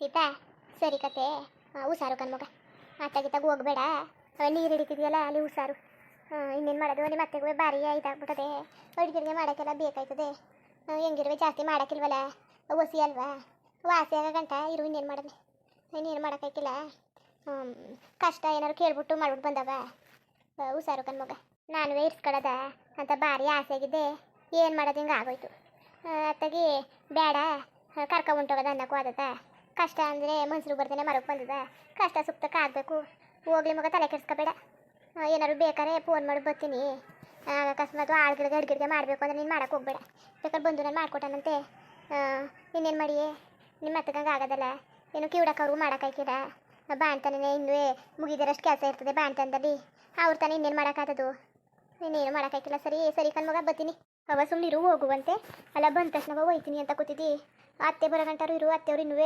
ಸೀತಾ ಸರಿ ಕತೆ. ಹುಷಾರು ಕಣ್ಮಗ ಅತ್ತಾಗಿತ್ತಾಗ ಹೋಗ್ಬೇಡ. ನೀರು ಹಿಡಿತಿದ್ಯಲ್ಲ ಅಲ್ಲಿ ಹುಷಾರು. ಇನ್ನೇನು ಮಾಡೋದು? ನಿಮ್ಮ ಅತ್ತೆಗೆ ಭಾರಿ ಇದಾಗ್ಬಿಟ್ಟದೆ. ಅಡುಗೆಗೆ ಮಾಡೋಕ್ಕೆಲ್ಲ ಬೇಕಾಯ್ತದೆ. ಹೆಂಗಿರುವೆ? ಜಾಸ್ತಿ ಮಾಡೋಕ್ಕಿಲ್ವಲ್ಲ? ಒಸಿ ಅಲ್ವಾ? ವಾಸಿ ಆಗೋ ಗಂಟ ಇರು ಇನ್ನೇನು ಮಾಡೋದು? ಇನ್ನೇನು ಮಾಡೋಕ್ಕಾಯ್ಕಿಲ್ಲ. ಹ್ಮ್, ಕಷ್ಟ ಏನಾದ್ರು ಕೇಳ್ಬಿಟ್ಟು ಮಾಡ್ಬಿಟ್ಟು ಬಂದವ. ಹುಷಾರು ಕಣ್ಮಗ ನಾನು ಇರ್ಸ್ಕೊಳದ ಅಂತ ಭಾರಿ ಆಸೆ ಆಗಿದ್ದೆ. ಏನು ಮಾಡೋದು ಹಿಂಗೆ ಆಗೋಯ್ತು ಅತ್ತಾಗಿ ಬೇಡ. ಕರ್ಕೊಂಬಂಟೋಗೋದ ಅನ್ನಕ್ಕೂ ಆದದ ಕಷ್ಟ ಅಂದರೆ ಮನ್ಸರು ಬರ್ತೇನೆ ಮರಕ್ಕೆ ಬಂದದ. ಕಷ್ಟ ಸುಪ್ತಕ್ಕೆ ಆಗಬೇಕು. ಹೋಗ್ಲಿ ಮಗ, ತಲೆ ಕೆಡಿಸ್ಕೋಬೇಡ. ಏನಾದ್ರು ಬೇಕಾರೆ ಫೋನ್ ಮಾಡಿ ಬರ್ತೀನಿ. ಅಕಸ್ಮಾತ್ ಆಳ್ಗಿಡ್ಗೆ ಅಡ್ಗಿಡ್ಗೆ ಮಾಡಬೇಕು ಅಂದರೆ ನೀನು ಮಾಡೋಕ್ಕೆ ಹೋಗ್ಬೇಡ. ಬೇಕಾದ್ರೆ ಬಂದು ನಾನು ಮಾಡ್ಕೊಟ್ಟಾನಂತೆ. ಇನ್ನೇನು ಮಾಡಿ ನಿಮ್ಮ ಅತ್ತಗಂಗೆ ಆಗೋದಲ್ಲ. ಏನು ಕಿವಿಡಕ್ಕವ್ರಿಗೂ ಮಾಡೋಕ್ಕಾಯ್ಕಿದ ಬಾಣ್ತಾನೆ ಇನ್ನೂ ಮುಗಿದರಷ್ಟು ಕೆಲಸ ಇರ್ತದೆ ಬಾಣ್ತನದಲ್ಲಿ. ಅವ್ರು ತಾನೇ ಇನ್ನೇನು ಮಾಡೋಕ್ಕಾಗದು ಇನ್ನೇನು ಮಾಡೋಕ್ಕಾಯ್ಕಿಲ್ಲ ಸರಿ ಸರಿ ಕಣ್ಮಗ ಬರ್ತೀನಿ. ಅವ ಸುಮ್ಮನಿರು ಹೋಗುವಂತೆ. ಅಲ್ಲ, ಬಂದ ತಕ್ಷಣ ಹೋಗ್ತೀನಿ ಅಂತ ಕೂತಿದ್ದಿ. ಅತ್ತೆ ಬರೋ ಗಂಟಾರು ಇರು, ಅತ್ತೆಯವ್ರು ಇನ್ನೂ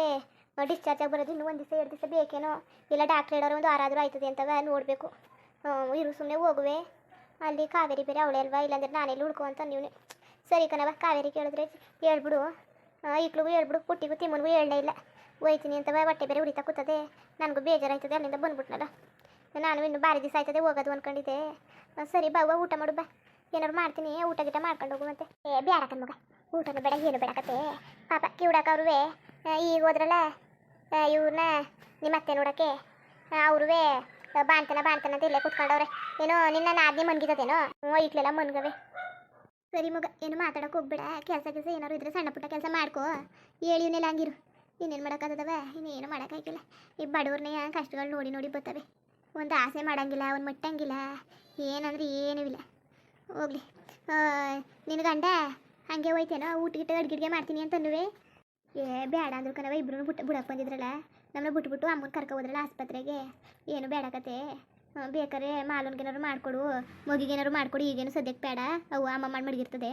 ಡಿಸ್ಚಾರ್ಜ್ ಆಗಿ ಬರೋದು ಇನ್ನೂ ಒಂದು ದಿವಸ, ಎರಡು ದಿವಸ ಬೇಕೇನೋ? ಇಲ್ಲ ಡಾಕ್ಟ್ರ್ ಹೇಳೋರು ಒಂದು ಆರಾದರೂ ಆಯ್ತದೆ ಅಂತವ ನೋಡಬೇಕು. ಇರು ಸುಮ್ಮನೆ ಹೋಗುವೆ. ಅಲ್ಲಿ ಕಾವೇರಿ ಬೇರೆ ಅವಳೆ ಅಲ್ವಾ? ಇಲ್ಲಾಂದ್ರೆ ನಾನೇ ಹುಡ್ಕೋ ಅಂತ ನೀವು ಸರಿ ಕಣವ ಕಾವೇರಿ ಕೇಳಿದ್ರೆ ಹೇಳ್ಬಿಡು. ಈಕ್ಳಿಗೂ ಹೇಳ್ಬಿಡು ಪುಟ್ಟಿಗೂ ತಿಮ್ಮನಿಗೂ ಹೇಳಲೇ ಇಲ್ಲ. ಹೋಯ್ತೀನಿ ಅಂತವ, ಹೊಟ್ಟೆ ಬೇರೆ ಉರಿತಾ ಕೂತದೆ. ನನಗೂ ಬೇಜಾರಾಯ್ತದೆ, ಅಲ್ಲಿಂದ ಬಂದ್ಬಿಟ್ನಲ್ಲ. ನಾನು ಇನ್ನು ಭಾರಿ ದಿವಸ ಆಯ್ತದೆ, ಹೋಗೋದು ಅಂದ್ಕೊಂಡಿದ್ದೆ ಸರಿ ಬಾವ ಊಟ ಮಾಡು, ಬಾ. ಏನಾರು ಮಾಡ್ತೀನಿ, ಊಟ ಗಿಟ ಮಾಡ್ಕೊಂಡು ಹೋಗುವಂತೆ ಏ ಬೇಡ ಮಗ. ಊಟನೂ ಬೇಡ, ಏನು ಬೇಡಕತ್ತೆ. ಪಾಪ ಕಿವಿಡಕ್ಕೆ ಅವ್ರೇ ಈಗ ಹೋದ್ರಲ್ಲ ಇವ್ರನ್ನ ನಿಮ್ಮ ಅತ್ತೆ ನೋಡಕ್ಕೆ. ಅವ್ರುವೇ ಬಾಣ್ತನ ಬಾಣ್ತನ ಅಂತ ಇಲ್ಲೇ ಕುತ್ಕೊಂಡವ್ರೆ. ಏನೋ ನಿನ್ನ ನಾದ್ನೇ ಮನ್ಗಿದ್ದೇನೋ? ಹ್ಞೂ, ಇಟ್ಲೆಲ್ಲ ಮನ್ಗವೆ. ಸರಿ ಮಗ, ಏನು ಮಾತಾಡೋಕೆ ಹೋಗ್ಬೇಡ. ಕೆಲಸ ಕೆಲಸ ಏನಾರು ಇದ್ರೆ ಸಣ್ಣ ಪುಟ್ಟ ಕೆಲಸ ಮಾಡ್ಕೋ. ಹೇಳಿ ಇವನ್ನೆಲ್ಲ ಹಂಗಿರು. ಇನ್ನೇನು ಮಾಡೋಕ್ಕಾಗದವ? ಇನ್ನೇನು ಮಾಡೋಕ್ಕಾಗಿಲ್ಲ ಈ ಬಡವ್ರನ್ನೇ ಕಷ್ಟಗಳು ನೋಡಿ ನೋಡಿ ಬರ್ತವೆ ಒಂದು ಆಸೆ ಮಾಡಂಗಿಲ್ಲ, ಒಂದು ಮಟ್ಟಂಗಿಲ್ಲ. ಏನಂದ್ರೆ ಏನೂ ಇಲ್ಲ. ಹೋಗ್ಲಿ. ನಿನ್ನ ಗಂಡ ಹಂಗೆ ಹೋಯ್ತೇನೋ? ಊಟ ಗಿಟ್ಟ ಅಡ್ಗಿಡ್ಗೆ ಮಾಡ್ತೀನಿ ಅಂತಂದುವೆ ಏ, ಬೇಡ ಅಂದ್ರು ಕಣವ ಇಬ್ರು ಬಿಟ್ಟು ಬಿಡಕ್ಕೆ ಬಂದಿದ್ರಲ್ಲ. ನಮ್ಮನ್ನ ಬಿಟ್ಬಿಟ್ಟು ಅಮ್ಮನ ಕರ್ಕೊ ಹೋದ್ರಲ್ಲ ಆಸ್ಪತ್ರೆಗೆ. ಏನು ಬೇಡ ಕತೆ. ಬೇಕಾರೆ ಮಾಲನ್ಗೇನಾದ್ರು ಮಾಡಿಕೊಡು. ಮಗಿಗೇನಾದ್ರು ಮಾಡಿಕೊಡು, ಈಗೇನು ಸದ್ಯಕ್ಕೆ ಬೇಡ. ಅವು ಅಮ್ಮ ಮಾಡಿ ಮಡಗಿರ್ತದೆ.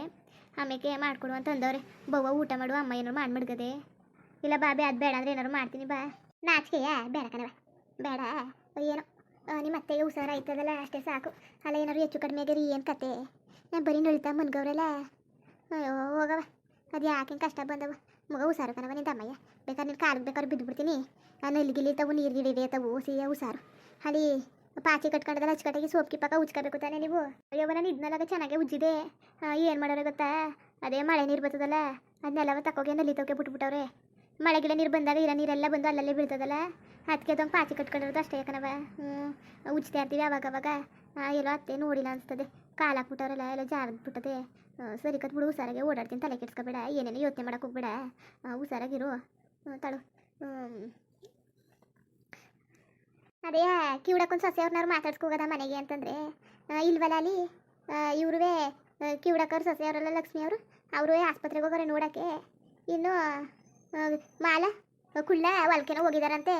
ಆಮೇಲೆ ಮಾಡಿಕೊಡು ಅಂತ ಅಂದವ್ರೆ. ಬವ್ವ ಊಟ ಮಾಡು, ಅಮ್ಮ ಏನಾರು ಮಾಡಿ ಮಡಗದೆ. ಇಲ್ಲ ಬಾ ಬೇ ಅದು ಬೇಡ ಅಂದ್ರೆ ಏನಾದ್ರು ಮಾಡ್ತೀನಿ ಬಾ. ನಾಚಿಕೆಯಾ, ಬೇಡ ಕಣವ ಬೇಡ. ಏನೋ. ನಿಮ್ಮ ಅತ್ತೆಗೆ ಹುಷಾರ ಆಯ್ತದಲ್ಲ, ಅಷ್ಟೇ ಸಾಕು. ಅಲ್ಲ, ಏನಾದ್ರು ಹೆಚ್ಚು ಕಡಿಮೆ ಆಗ್ಯಾರ ಏನು ಕತೆ. ನಾನು ಬರೀ ನಳಿತಾ ಮನ್ಗವ್ರಲ್ಲ. ಅಯ್ಯೋ ಹೋಗವ ಅದು ಯಾಕೆ ಕಷ್ಟ ಬಂದವ ಮಗ ಹುಷಾರು ಕಣವ ನಿನ್ನ ತಮ್ಮಯ್ಯ ಬೇಕಾದ್ರೆ ನೀನು ಕಾಲಿಗೆ ಬೇಕಾದ್ರೆ ಬಿದ್ದು ಬಿಡ್ತೀನಿ ನಾನು ಇಲ್ಲಿಗಿಲ್ಲಿ ತವು ನೀರು ಗಿಡಿದೆ ತವು ಸಿಹಿಯ ಹುಷಾರು. ಅಲ್ಲಿ ಪಾಚಿ ಕಟ್ಕೊಂಡದಲ್ಲ ಅಚ್ಚುಕಟ್ಟಾಗಿ ಸೋಪ್ ಕಿಪ್ಪಾಕ ಉಜ್ಕೋಬೇಕು ತಾನೆ ನೀವು. ಅಯ್ಯೋ ನಾನು ಇದನ್ನೆಲ್ಲ ಚೆನ್ನಾಗೆ ಉಜ್ಜಿದೆ. ಏನು ಮಾಡೋರು ಗೊತ್ತಾ? ಅದೇ ಮಳೆ ನೀರು ಬರ್ತದಲ್ಲ ಅದನ್ನೆಲ್ಲವ ನಲ್ಲಿ ತೋಕೆ ಬಿಟ್ಬಿಟ್ಟವ್ರೆ. ಮಳೆ ಗಿಡ ನೀರು ಬಂದಾಗ ಇರೋ ನೀರೆಲ್ಲ ಬಂದು ಅಲ್ಲಲ್ಲೇ ಬೀಳ್ತದಲ್ಲ? ಅದಕ್ಕೆ ಅದೊಂದು ಪಾಚಿ ಕಟ್ಕೊಂಡಿರೋದು ಅಷ್ಟೇ ಯಾಕನವ ಹ್ಞೂ ಉಜ್ತಾ ಇರ್ತೀವಿ ಅವಾಗ ಅವಾಗ ಆ, ಎಲ್ಲೋ ಅತ್ತೆ ನೋಡಿಲ್ಲ ಅನ್ಸ್ತದೆ. ಕಾಲು ಹಾಕ್ಬಿಟ್ಟವ್ರಲ್ಲ ಎಲ್ಲ ಜಾರ್ಬಿಟ್ಟದೆ ಸರಿ ಕತ್ ಬಿಡು ಹುಷಾರಾಗೆ ಓಡಾಡ್ತೀನಿ, ತಲೆ ಕೆಡ್ಸ್ಕೊಬೇಡ, ಏನೇನು ಯೋಚನೆ ಮಾಡಕ್ಕೆ ಹೋಗ್ಬೇಡ. ಹುಷಾರಾಗಿರು ತಳು. ಅದೇ ಕಿವಿಡಕ್ಕೊಂದು ಸೊಸೆಯವ್ರನ್ನವ್ರು ಮಾತಾಡ್ಸ್ಕೋಗದ ಮನೆಗೆ ಅಂತಂದರೆ. ಇಲ್ವಲ್ಲ ಅಲ್ಲಿ? ಇವ್ರುವೇ ಕಿವಿಡಕ್ಕವ್ರು ಸೊಸೆಯವರಲ್ಲ ಲಕ್ಷ್ಮಿ ಅವರು? ಅವರು ಆಸ್ಪತ್ರೆಗೆ ಹೋಗೋರೆ ನೋಡೋಕ್ಕೆ. ಇನ್ನು ಮಾಲ, ಕುಳ್ಳ, ಹೊಲ್ಕೆನೋ ಹೋಗಿದಾರಂತೆ.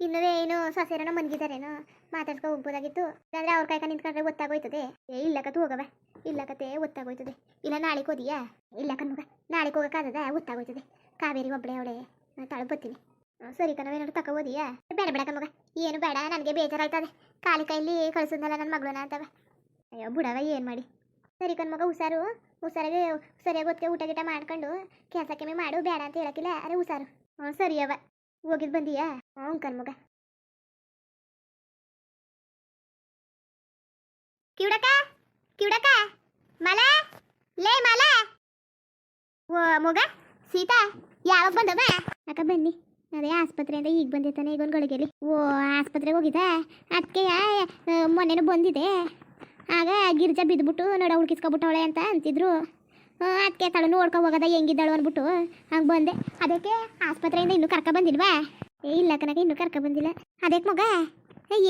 ಇನ್ನೂ ಏನು ಸೊಸೆಯರನೋ ಮನ್ಗಿದಾರೇನೋ ಮಾತಾಡ್ಕೊ ಹೋಗ್ಬೋದಾಗಿತ್ತು ಇಲ್ಲಾಂದ್ರೆ ಅವ್ರ ಕೈಕ ನಿಂತ್ಕೊಂಡ್ರೆ ಗೊತ್ತಾಗೋಯ್ತದೆ ಏ ಇಲ್ಲ ಕತ್ತು ಹೋಗವ ಇಲ್ಲ ಗೊತ್ತಾಗೋಯ್ತದೆ ಇಲ್ಲ ನಾಳೆ ಹೋದಿಯಾ? ಇಲ್ಲ ಕನ್ಮಗ ನಾಳೆ ಹೋಗೋಕ್ಕಾಗದ ಗೊತ್ತಾಗೋಯ್ತದೆ ಕಾವೇರಿ ಒಬ್ಬಳೆ ಅವಳೆ. ತಾಳು ಬರ್ತೀನಿ. ಸರಿ ಸರಿ ಕಣವೇನಾದ್ರು ತಕೋ ಓದಿಯಾ ಬೇಡ ಬೇಡ ಮಗ. ಏನು ಬೇಡ, ನನಗೆ ಬೇಜಾರಾಯ್ತದೆ. ಕಾಲಿ ಕೈಲಿ ಕಳ್ಸಿದ್ನಲ್ಲ ನನ್ನ ಮಗಳನ್ನ ಅಂತವ. ಅಯ್ಯೋ, ಬಿಡವ, ಏನು ಮಾಡಿ? ಸರಿ ಕಣ್ಮಗ ಹುಷಾರು. ಹುಷಾರಾಗಿ ಸರಿಯಾಗಿ ಹೊತ್ತಿಗೆ ಊಟ ಗೀಟ ಮಾಡ್ಕೊಂಡು ಕೆಲಸ ಕೆಮ್ಮೆ ಮಾಡು. ಬೇಡ ಅಂತ ಹೇಳಕ್ಕಿಲ್ಲ ಅರೆ, ಹುಷಾರು. ಹ್ಞೂ ಸರಿ ಅವ ಹೋಗಿದ್ ಬಂದಿಯಾ? ಹ್ಞೂ ಕಣ್ಮಗ ಕಿವಡಕ್ಕ ಕಿವಡಕ್ಕ ಮಲ ಲೇ ಮಲ ಓ ಮಗ ಸೀತಾ ಯಾವಾಗ ಬಂದವ ಅಕ್ಕ ಬನ್ನಿ ಅದೇ ಆಸ್ಪತ್ರೆಯಿಂದ ಈಗ ಬಂದಿತ್ತಾನೆ ಈಗ ಒಂದು ಗಳಿಗೆಲಿ ಓ ಆಸ್ಪತ್ರೆಗೆ ಹೋಗಿದ್ದ ಅದಕ್ಕೆ ಮೊನ್ನೆನೂ ಬಂದಿದೆ ಆಗ ಗಿರ್ಜಾ ಬಿದ್ದುಬಿಟ್ಟು ನೋಡ ಹುಡ್ಕಿಸ್ಕೊಬಿಟ್ಟವಳೆ ಅಂತ ಅಂತಿದ್ರು ಅದಕ್ಕೆ ತಳು ನೋಡ್ಕೊ ಹೋಗದ ಹೆಂಗಿದ್ದಾಳು ಅಂದ್ಬಿಟ್ಟು ಹಂಗೆ ಬಂದೆ ಅದಕ್ಕೆ ಆಸ್ಪತ್ರೆಯಿಂದ ಇನ್ನೂ ಕರ್ಕ ಬಂದಿಲ್ವಾ ಏ, ಇಲ್ಲ ಕನಕ ಇನ್ನೂ ಕರ್ಕ ಬಂದಿಲ್ಲ. ಅದಕ್ಕೆ ಮಗ?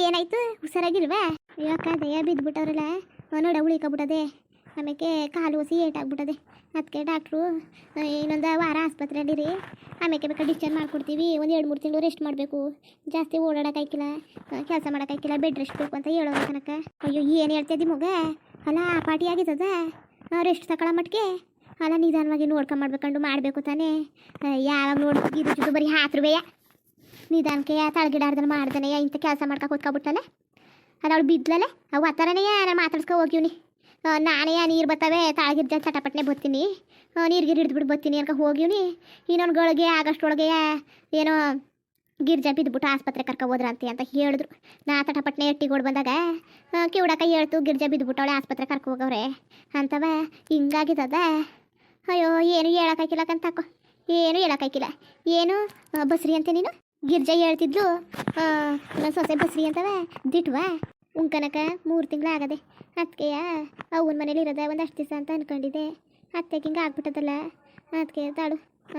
ಏನಾಯ್ತು? ಹುಷಾರಾಗಿಲ್ವಾ? ಯಾಕ ದಯ ಬಿದ್ದುಬಿಟ್ಟವ್ರಲ್ಲ ನೋಡ ಉಳಿಕೊಬಿಟ್ಟದೆ ಆಮೇಲೆ ಕಾಲು ಹೊಸಿ ಏಟಾಗ್ಬಿಟ್ಟದೆ. ಅದಕ್ಕೆ ಡಾಕ್ಟ್ರು ಇನ್ನೊಂದು ವಾರ ಆಸ್ಪತ್ರೆಯಲ್ಲಿ ರೀ ಆಮೇಲೆ ಬೇಕಾ ಡಿಸ್ಚಾರ್ಜ್ ಮಾಡ್ಕೊಡ್ತೀವಿ. ಒಂದು ಎರಡು ಮೂರು ತಿಂಗಳು ರೆಸ್ಟ್ ಮಾಡಬೇಕು. ಜಾಸ್ತಿ ಓಡಾಡೋಕ್ಕಾಯ್ಕಿಲ್ಲ ಕೆಲಸ ಮಾಡೋಕ್ಕಾಯ್ಕಿಲ್ಲ ಬೆಡ್ ರೆಸ್ಟ್ ಬೇಕು ಅಂತ ಹೇಳೋದು ಕನಕ ಅಯ್ಯೋ, ಏನು ಹೇಳ್ತಿದ್ದಿ ಮಗ? ಅಲ್ಲ ಆ ಪಾರ್ಟಿ ಆಗಿದ್ದದ? ರೆಸ್ಟ್ ತಗೊಳ್ಳೋ ಮಟ್ಟಿಗೆ ಅಲ್ಲ, ನಿಧಾನವಾಗಿ ನೋಡ್ಕೊಂಡ್ ಮಾಡ್ಬೇಕಂಡು ಮಾಡಬೇಕು ತಾನೇ. ಯಾವಾಗ ನೋಡ್ತಿದ್ದು ಬರೀ ಹಾತ್ರುವೆಯ. ನಿಧಾನಕ್ಕೆ ತಳಗಿಡಾರ್ದನ ಮಾಡ್ದಾನೆ ಇಂಥ ಕೆಲಸ ಮಾಡ್ಕೊ ಕೂತ್ಕೊಬಿಟ್ಟಲೆ ಅದು ಅವಳು ಬಿದ್ಲಲ್ಲ ಅವು ಆ ಥರನೇ ನಾನು ಮಾತಾಡ್ಸ್ಕೊ ಹೋಗಿವ್ನಿ ನಾನೇ ನೀರು ಬರ್ತವೆ ತಾಳಗಿರ್ಜ ಚಟಪಟ್ನೆ ಬರ್ತೀನಿ ನೀರು ಗಿರ್ ಹಿಡಿದ್ಬಿಟ್ಟು ಬರ್ತೀನಿ ಅನ್ಕ ಹೋಗಿವ್ನಿ ಇನ್ನೊಂದು ಆಗಸ್ಟ್ ಆಗಷ್ಟೊಳಗೆ ಏನೋ ಗಿರ್ಜಾ ಬಿದ್ದುಬಿಟ್ಟು ಆಸ್ಪತ್ರೆ ಕರ್ಕೊ ಹೋದ್ರಂತೆ ಅಂತ ಹೇಳಿದ್ರು. ನಾ ತಟಪಟ್ನೆ ಎಟ್ಟಿಗೋಡ್ ಬಂದಾಗ ಕಿವಡಕ್ಕ ಕಿವುಡಕ ಹೇಳ್ತು, ಗಿರ್ಜಾ ಬಿದ್ದುಬಿಟ್ಟು ಅವಳೆ ಆಸ್ಪತ್ರೆ ಕರ್ಕೊ ಹೋಗವ್ರೆ ಅಂತವ. ಹಿಂಗಾಗಿದ್ದದ. ಅಯ್ಯೋ, ಏನು ಹೇಳಕ್ಕಾಯ್ಕಿಲ್ಲ ಕಂತಾಕೋ ಏನು ಹೇಳಕ್ಕಾಯ್ಕಿಲ್ಲ ಏನು ಬಸ್ರಿ ಅಂತೆ ನೀನು? ಗಿರ್ಜಾ ಹೇಳ್ತಿದ್ಲು ನನ್ನ ಸೊಸೆ ಬಸ್ರಿ ಅಂತವ, ದಿಟ್ವಾ? ಉಂಕನಕ ಮೂರು ತಿಂಗಳು ಆಗದೆ ಅದಕ್ಕೆಯ ಅವನ ಮನೇಲಿ ಇರದ ಒಂದು ಅಷ್ಟು ದಿವಸ ಅಂತ ಅನ್ಕೊಂಡಿದ್ದೆ. ಅತ್ತೆಗೆ ಹಿಂಗೆ ಆಗ್ಬಿಟ್ಟದಲ್ಲ ಅದಕ್ಕೆ ತಾಳು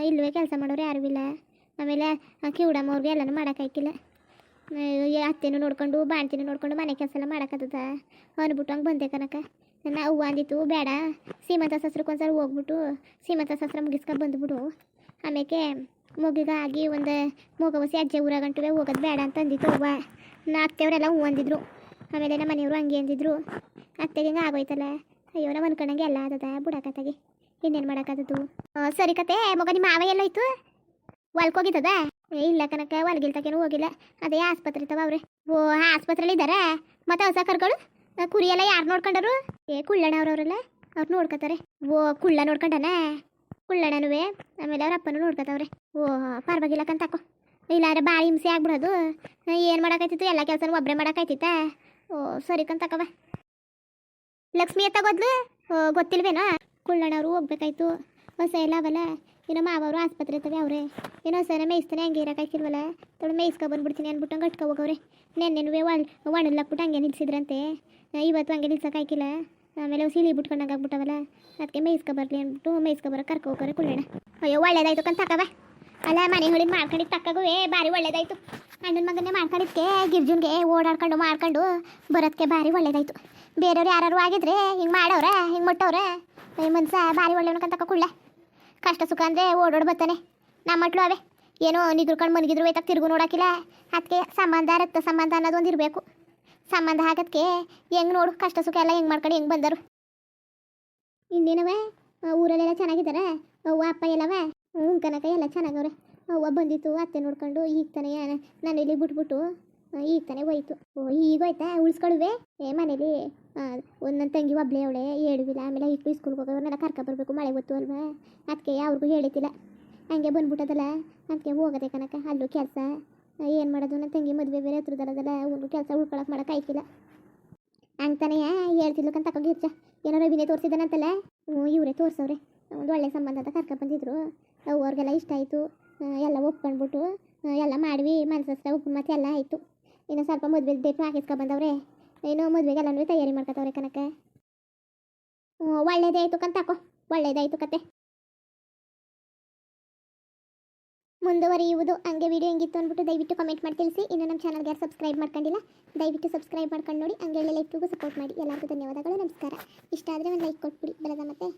ಇಲ್ಲವೇ ಕೆಲಸ ಮಾಡೋರು ಯಾರೂ ಇಲ್ಲ. ಆಮೇಲೆ ಆ ಕಿವುಡಮ್ಮವ್ರಿಗೆ ಎಲ್ಲನೂ ಮಾಡೋಕ್ಕಾಯ್ಕಿಲ್ಲ ಅತ್ತೆನೂ ನೋಡ್ಕೊಂಡು, ಬಾಣ್ತಿನೂ ನೋಡ್ಕೊಂಡು ಮನೆ ಕೆಲಸ ಎಲ್ಲ ಮಾಡೋಕ್ಕದ ಅಂದ್ಬಿಟ್ಟು ಹಂಗೆ ಬಂದೆ ಕನಕ. ನನ್ನ ಅವ್ವ ಅಂದಿತ್ತು, ಬೇಡ, ಸೀಮಂತ ಸಸ್ರಕ್ಕೆ ಒಂದ್ಸಲ ಹೋಗ್ಬಿಟ್ಟು, ಸೀಮಂತ ಸಸ್ರ ಮುಗಿಸ್ಕೊಂಡು ಬಂದ್ಬಿಡು. ಆಮೇಲೆ ಮುಗಿಗಾಗಿ ಒಂದು ಮೂಗವಸಿ ಅಜ್ಜೆ ಊರಾಗಂಟುವೆ ಹೋಗೋದು ಬೇಡ ಅಂತ ಅಂದಿತ್ತು ಅವ್ವ. ನಾ ಅತ್ತೆಯವರೆಲ್ಲ ಹೂ ಅಂದಿದ್ರು ಆಮೇಲೆ ನಮ್ಮ ಮನೆಯವರು ಹಂಗೆ ಅಂದಿದ್ರು. ಅತ್ತೆಗೆ ಹಿಂಗೆ ಆಗೋಯ್ತಲ್ಲ. ಅಯ್ಯೋ ನಮ್ಮ ಅನ್ಕೊಂಡಂಗೆ ಎಲ್ಲ ಆದದ ಬುಡಕತ್ತಾಗಿ ಇನ್ನೇನು ಮಾಡೋಕ್ಕಾದದು ಸರಿ ಕತೆ, ಮಗ ನಿಮ್ಮ ಮಾವ ಎಲ್ಲೋಯ್ತು ಹೊಲ್ಕೋಗಿದ್ದದ? ಏ, ಇಲ್ಲ ಕನಕ ಹೊಲ್ಗಿಲ್ತಕೇನು ಹೋಗಿಲ್ಲ. ಅದೇ ಆಸ್ಪತ್ರೆ ಇರ್ತಾವ ಅವ್ರೆ. ಓ ಆಸ್ಪತ್ರೆಯಲ್ಲಿ ಇದ್ದಾರ? ಮತ್ತೆ ಹೊಸ ಕರ್ಗಳು? ಕುರಿ ಎಲ್ಲ ಯಾರು ನೋಡ್ಕೊಂಡರು? ಏ, ಕುಳ್ಳಣ್ಣ ಅವ್ರವ್ರಲ್ಲ ಅವ್ರು ನೋಡ್ಕೊತಾರೆ ಓ, ಕುಳ್ಳ ನೋಡ್ಕೊಂಡನ? ಕುಳ್ಳಣ್ಣನುವೆ? ಆಮೇಲೆ ಅವ್ರ ಅಪ್ಪನೂ ನೋಡ್ಕೊತಾವ್ರೆ ಓ, ಪರವಾಗಿಲ್ಲ ಕಂತಾಕೋ ಇಲ್ಲಾಂದ್ರೆ ಭಾಳ ಹಿಂಸೆ ಆಗ್ಬಿಡೋದು. ಏನು ಮಾಡೋಕ್ಕಾಯ್ತಿತ್ತು ಎಲ್ಲ ಕೆಲಸನೂ ಒಬ್ಬರೇ ಮಾಡೋಕ್ಕಾಯ್ತಿತ್ತ ಓ, ಸರಿ ಕಂತಾಕವ ಲಕ್ಷ್ಮಿ ಎತ್ತಾಗೋದ್ಲು ಗೊತ್ತಿಲ್ವೇನೋ? ಕುಳ್ಳಣ್ಣವರು ಹೋಗ್ಬೇಕಾಯ್ತು. ಹೊಸ ಎಲ್ಲ ಅವಲ್ಲ. ಏನೋ ಮಾವರು ಆಸ್ಪತ್ರೆ ಇರ್ತವೆ ಅವ್ರೆ. ಏನೋ ಸರ ಮೇಯಿಸ್ತಾನೆ, ಹಂಗೆ ಇರೋಕ್ಕಾಯ್ತಿಲ್ವಲ್ಲ ತೊಡ ಮೇಯಿಸ್ಕೊ ಬಂದ್ಬಿಡ್ತೀನಿ ಅಂದ್ಬಿಟ್ಟು ಹಂಗೆ ಗಟ್ಕೊ ಹೋಗವ್ರೆ ನೆನ್ನೆನುವೆ ಒಳ್ ಒಣಲ್ಲಾಕ್ಬಿಟ್ಟು ಹಂಗೆ ನಿಲ್ಸಿದ್ರಂತೆ. ಇವತ್ತು ಹಂಗೆ ನಿಲ್ಸೋಕ್ಕಾಯ್ಕಿಲ್ಲ ಆಮೇಲೆ ಸಿಲಿ ಬಿಟ್ಕೊಂಡಂಗೆ ಆಗ್ಬಿಟ್ಟವಲ್ಲ. ಅದಕ್ಕೆ ಮೇಯಿಸ್ಕೊ ಬರಲಿ ಅಂದ್ಬಿಟ್ಟು ಮೇಯಿಸ್ಕೊ ಬರೋ ಕರ್ಕೊ ಹೋಗೋರೆ ಕುಳ್ಳಣ್ಣ. ಅಯ್ಯೋ, ಒಳ್ಳೇದಾಯ್ತು ಕಂತ ತಕವ ಅಲ್ಲ, ಮನೆ ಹೊಳಿದ್ ಮಾಡ್ಕೊಂಡಿದ್ದು ತಕ್ಕಾಗುವೆ ಭಾರಿ ಒಳ್ಳೇದಾಯ್ತು. ಅಣ್ಣನ ಮಗನೇ ಮಾಡ್ಕೊಂಡಿದ್ದಕ್ಕೆ ಗಿರ್ಜುನ್ಗೆ ಓಡಾಡ್ಕೊಂಡು ಮಾಡ್ಕೊಂಡು ಬರೋದಕ್ಕೆ ಭಾರಿ ಒಳ್ಳೇದಾಯ್ತು. ಬೇರೆಯವ್ರು ಯಾರು ಆಗಿದ್ರೆ ಹಿಂಗೆ ಮಾಡವ್ರೆ ಹಿಂಗೆ ಮುಟ್ಟವ್ರೆ ಈ ಮನ್ಸ ಭಾರಿ ಒಳ್ಳೆಯವನಕಂತಕ ಕುಳ್ಳ ಕಷ್ಟ ಸುಖ ಅಂದರೆ ಓಡೋಡ್ ಬರ್ತಾನೆ. ನಮ್ಮ ಮಟ್ಲು ಅವೇ. ಏನೋ ನಿದ್ರಕೊಂಡು ಮನಗಿದ್ರು ಹೋಯ್ತಾಗ ತಿರುಗು ನೋಡೋಕಿಲ್ಲ. ಅದಕ್ಕೆ ಸಂಬಂಧ, ರಕ್ತ ಸಂಬಂಧ ಅನ್ನೋದು ಒಂದು ಇರಬೇಕು. ಸಂಬಂಧ ಆಗೋದಕ್ಕೆ ಹೆಂಗೆ ನೋಡು, ಕಷ್ಟ ಸುಖ ಎಲ್ಲ ಹೆಂಗೆ ಮಾಡ್ಕೊಂಡು ಹೆಂಗೆ ಬಂದರು. ಇನ್ನೇನವೇ? ಊರಲ್ಲೆಲ್ಲ ಚೆನ್ನಾಗಿದ್ದಾರೆ? ಅವ್ವ, ಅಪ್ಪ ಎಲ್ಲವ? ಹ್ಞೂ ಕನಕ, ಎಲ್ಲ ಚೆನ್ನಾಗವ್ರೆ. ಅವ್ವ ಬಂದಿತ್ತು, ಅತ್ತೆ ನೋಡ್ಕೊಂಡು, ಈಗ ತಾನೇ, ನಾನು ಇಲ್ಲಿ ಬಿಟ್ಬಿಟ್ಟು ಈಗ ತಾನೇ ಹೋಯ್ತು. ಓ, ಈಗ ಹೋಯ್ತಾ? ಉಳಿಸ್ಕೊಳುವೆ ಏ, ಮನೇಲಿ ಒಂದು ನನ್ನ ತಂಗಿ ಒಬ್ಳೆ ಅವಳೆ ಹೇಳುವಿಲ್ಲ ಆಮೇಲೆ ಇಟ್ಟು ಸ್ಕೂಲ್ಗೆ ಹೋಗೋವ್ರನ್ನೆಲ್ಲ ಕರ್ಕೊ ಬರಬೇಕು, ಮಳೆ ಗೊತ್ತು ಅಲ್ವಾ? ಅದಕ್ಕೆ ಅವ್ರಿಗೂ ಹೇಳಿತಿಲ್ಲ ಹಂಗೆ ಬಂದ್ಬಿಟ್ಟದಲ್ಲ ಅದಕ್ಕೆ ಹೋಗದೆ ಕನಕ, ಅಲ್ಲೂ ಕೆಲಸ. ಏನು ಮಾಡೋದು? ನನ್ನ ತಂಗಿ ಮದುವೆ ಬೇರೆ ಹತ್ರದಲ್ಲದಲ್ಲ ಅವ್ರಿಗೂ ಕೆಲಸ ಉಳ್ಕೊಳಕ್ಕೆ ಮಾಡೋಕೆ ಆಯ್ತಿಲ್ಲ. ಹಂಗೆ ತಾನೇ ಕಂತ ಗಿರ್ಜ ಏನೋ ರವಿನೇ ತೋರಿಸಿದಾನಂತಲ್ಲ ಹ್ಞೂ, ಇವರೇ ತೋರ್ಸವ್ರೆ. ಒಂದು ಒಳ್ಳೆ ಸಂಬಂಧ ಅಂತ ಕರ್ಕೊ ಬಂದಿದ್ರು. ಅವ್ರಿಗೆಲ್ಲ ಇಷ್ಟ ಆಯಿತು. ಎಲ್ಲ ಒಪ್ಕೊಂಡ್ಬಿಟ್ಟು ಎಲ್ಲ ಮಾಡ್ವಿ. ಮನ್ಸಸ್ತ್ರ ಉಪ್ಪು ಮತ್ತೆ ಎಲ್ಲ ಆಯಿತು. ಇನ್ನು ಸ್ವಲ್ಪ ಮದುವೆ ಡೇಟ್ ಹಾಕಿಸ್ಕೊ ಬಂದವ್ರೆ. ಏನೋ ಮದುವೆಗೆಲ್ಲನೂ ತಯಾರಿ ಮಾಡ್ಕೊತವ್ರೆ ಕನಕ. ಒಳ್ಳೇದೇ ಆಯಿತು ಕಂತಾಕೋ ಒಳ್ಳೇದಾಯಿತು ಕತೆ. ಮುಂದುವರಿಯುವುದು ಹಂಗೆ ವಿಡಿಯೋ ಹೆಂಗಿತ್ತು ಅಂದ್ಬಿಟ್ಟು ದಯವಿಟ್ಟು ಕಮೆಂಟ್ ಮಾಡಿ ತಿಳಿಸಿ. ಇನ್ನು ನಮ್ಮ ಚಾನಲ್ಗೆ ಯಾರು ಸಬ್ಸ್ಕ್ರೈಬ್ ಮಾಡ್ಕೊಂಡಿಲ್ಲ, ದಯವಿಟ್ಟು ಸಬ್ಸ್ಕ್ರೈಬ್ ಮಾಡ್ಕೊಂಡು ನೋಡಿ. ಹಂಗೆ ಲೈಕ್ಗೂ ಸಪೋರ್ಟ್ ಮಾಡಿ. ಎಲ್ಲರಿಗೂ ಧನ್ಯವಾದಗಳು. ನಮಸ್ಕಾರ. ಇಷ್ಟ ಆದರೆ ಒಂದು ಲೈಕ್ ಕೊಟ್ಬಿಡಿ. ಬರದ ಮತ್ತೆ.